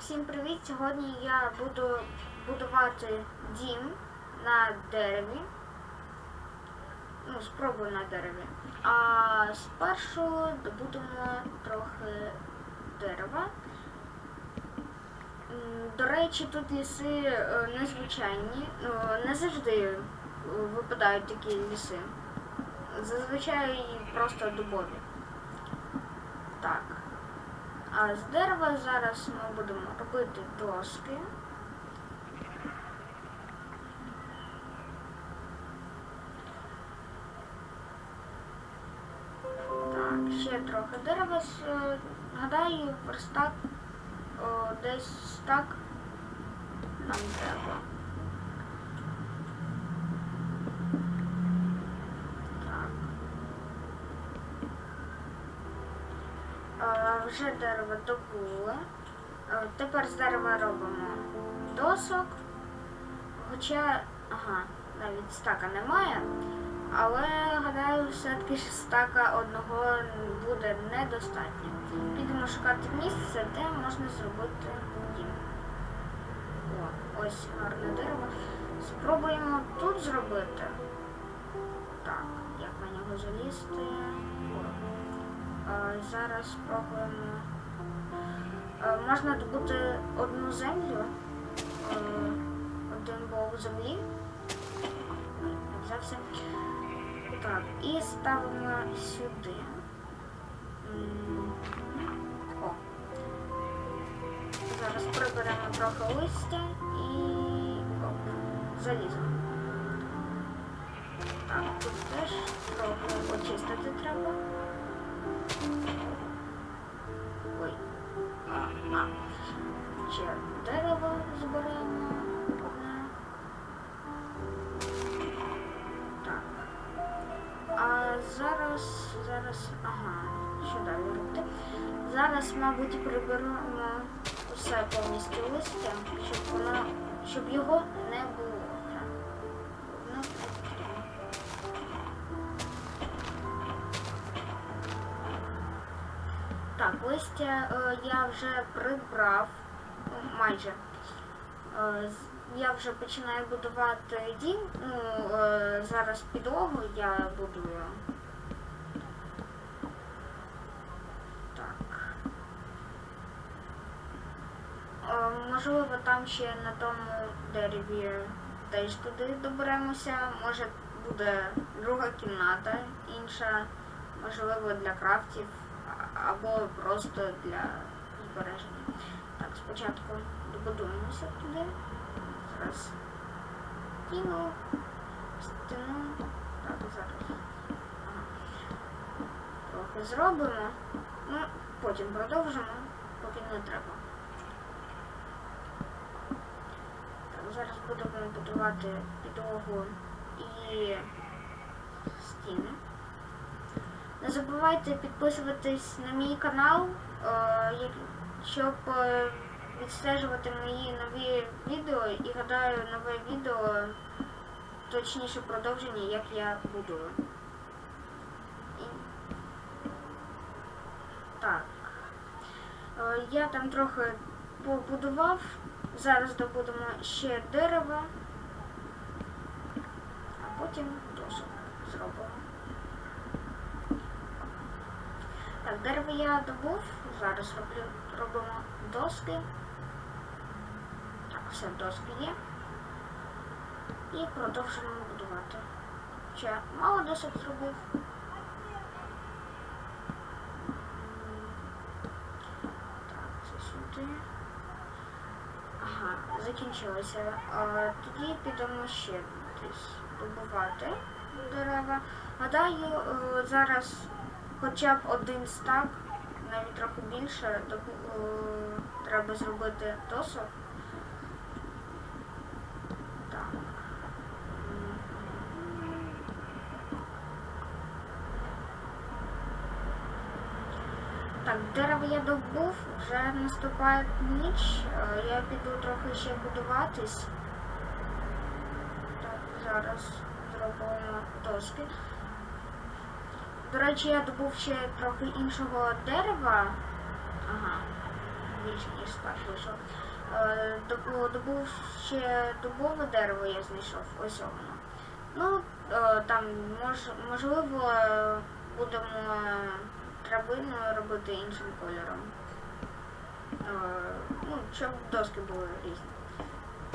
Всім привіт! Сьогодні я буду будувати дім на дереві. Ну, спробую на дереві. А спершу добудемо трохи дерева. До речі, тут ліси е, незвичайні. Ну, не завжди е, випадають такі ліси. Зазвичай просто дубові. Так. А з дерева зараз ми будемо робити доски. Так, ще трохи дерева. Е, Гадаю, верстак десь так нам треба. Так. Е, Вже дерево добули. Е, Тепер з дерева робимо досок. Хоча, ага, навіть стака немає. Але гадаю, все-таки стака одного буде недостатньо. Підемо шукати місце, де можна зробити дім. О, ось гарне дерево. Спробуємо тут зробити. Так, як на нього залізти. Зараз спробуємо. Можна добути одну землю, е, один блок землі. Взявся. Так, і ставимо сюди. О. Зараз приберемо трохи листя і оп, залізо. Так, тут теж трохи очистити треба. Ой. А, а. Ще дерево зберемо. Так. А зараз, зараз, ага, що далі робити? Зараз, мабуть, приберемо усе повністю листя, щоб воно, щоб його Так, листя е, я вже прибрав, майже. Е, я вже починаю будувати дім. Ну, е, зараз підлогу я будую. Так. Можливо, там ще на тому дереві теж туди доберемося. Може буде друга кімната, інша, можливо, для крафтів або просто для збереження. Так, спочатку добудуємося туди. Зараз кину стіну. Так, зараз. Трохи зробимо. Ну, потім продовжимо, поки не треба. Так, зараз будемо будувати підлогу і стіни. Не забувайте підписуватись на мій канал, е, щоб е, відстежувати мої нові відео і гадаю нове відео, точніше продовження, як я будую. І... Так. Е, Я там трохи побудував. Зараз добудемо ще дерева, а потім досок зробимо. Так, дерево я добув. Зараз роблю, робимо доски. Так, все, доски є. І продовжуємо будувати. Ще мало досок зробив. Так, це сюди. Ага, закінчилося. А, тоді підемо ще десь добувати дерева. Гадаю, е, зараз хоча б один стак, навіть трохи більше, добу- е, треба зробити досок. Так. Так, дерево я добув, вже наступає ніч, е, я піду трохи ще будуватись. Так, зараз зробимо доски. До речі, я добув ще трохи іншого дерева. Ага. більше, ніж вийшов. Е, добув ще дубове дерево я знайшов, ось воно. Ну, е, там мож, можливо будемо драбину робити іншим кольором. Е, ну, щоб доски були різні.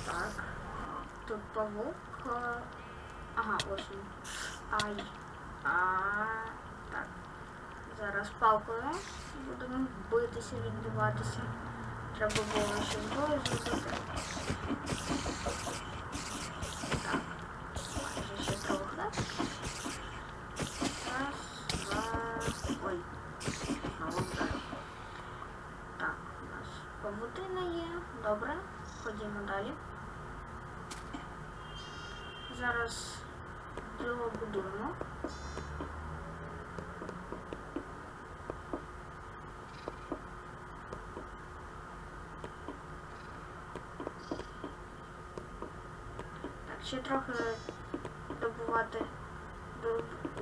Так. Тут павук. Ага, ось він. Ай. А, так. Зараз палкою будемо битися, відбиватися. Треба було ще зброю зробити. Так. Ще трохи. Раз, два. Ой. Так, у нас павутина є. Добре. Ходімо далі. Зараз його будуємо. Так, ще трохи добувати. До...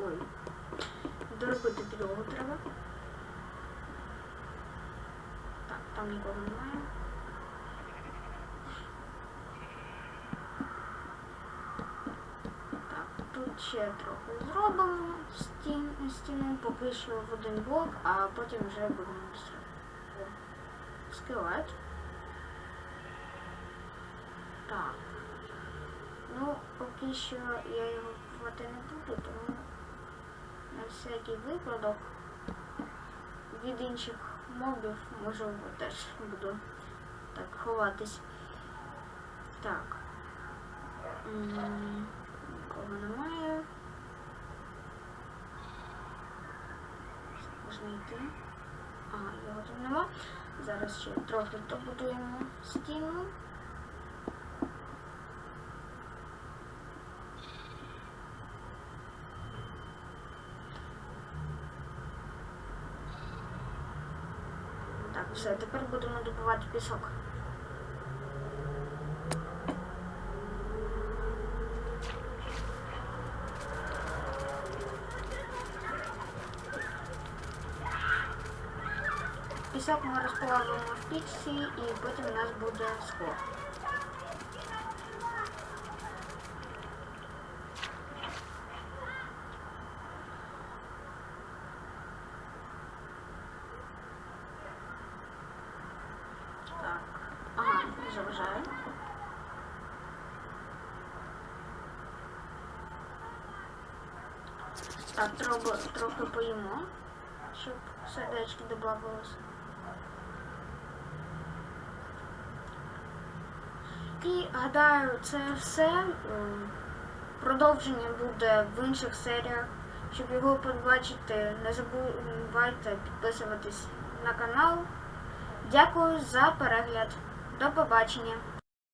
Ой. Доробити підлогу треба. Так, там нікого немає. Так, тут ще трохи зробимо стін, стіну, поки що в один блок, а потім вже будемо. Скелет. Так. Ну, поки що я його ховати не буду, тому на всякий випадок від інших мобів можливо теж буду так ховатись. Так. Нікого немає. Можна йти. Ага, його тут нема. Зараз ще трохи добудуємо стіну. все, тепер будемо добувати пісок. Пісок ми розплавимо в пічці і потім у нас буде скло. Ага, не заважаю. Так, трохи, трохи поїмо, щоб сердечки додавалося. І гадаю, це все. Продовження буде в інших серіях. Щоб його побачити, не забувайте підписуватись на канал. Дякую за перегляд. До побачення.